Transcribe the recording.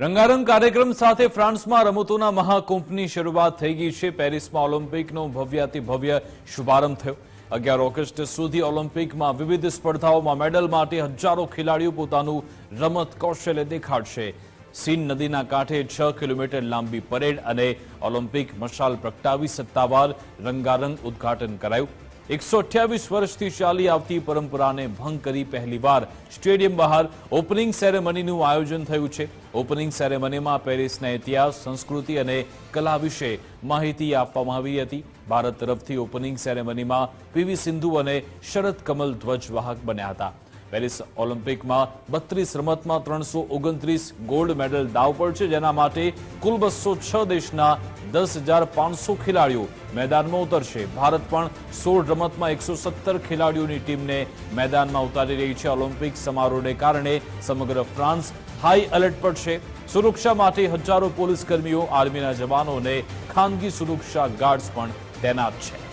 રંગારંગ કાર્યક્રમ સાથે ફ્રાન્સમાં રમતોના મહાકુંભની શરૂઆત થઈ ગઈ છે. પેરિસમાં ઓલિમ્પિકનો ભવ્યાતિ ભવ્ય શુભારંભ થયો. અગિયાર ઓગસ્ટ સુધી ઓલિમ્પિકમાં વિવિધ સ્પર્ધાઓમાં મેડલ માટે હજારો ખેલાડીઓ પોતાનું રમત કૌશલ્ય દેખાડશે. સીન નદીના કાંઠે છ કિલોમીટર લાંબી પરેડ અને ઓલિમ્પિક મશાલ પ્રગટાવી સત્તાવાર રંગારંગ ઉદ્ઘાટન કરાયું. એકસો અઠ્યાવીસ વર્ષથી ચાલી આવતી પરંપરાને ભંગ કરી પહેલીવાર સ્ટેડિયમ બહાર ઓપનિંગ સેરેમનીનું આયોજન થયું છે. ઓપનિંગ સેરેમનીમાં પેરિસના ઇતિહાસ, સંસ્કૃતિ અને કલા વિશે માહિતી આપવામાં આવી હતી. ભારત તરફથી ઓપનિંગ સેરેમનીમાં પીવી સિંધુ અને શરદ કમલ ધ્વજવાહક બન્યા હતા. પેરિસ ઓલિમ્પિકમાં બત્રીસ રમતમાં ત્રણસો ઓગણત્રીસ ગોલ્ડ મેડલ દાવ પર છે. જેના માટે કુલ બસો છ દેશના દસ હજાર પાંચસો ખેલાડીઓ મેદાનમાં ઉતરશે. ભારત પણ સોળ રમતમાં એકસો સત્તર ખેલાડીઓની ટીમને મેદાનમાં ઉતારી રહી છે. ઓલિમ્પિક સમારોહને કારણે સમગ્ર ફ્રાન્સ હાઈ એલર્ટ પર છે. સુરક્ષા માટે હજારો પોલીસ કર્મીઓ આર્મીના જવાનો અને ખાનગી સુરક્ષા ગાર્ડ્સ પણ તૈનાત છે.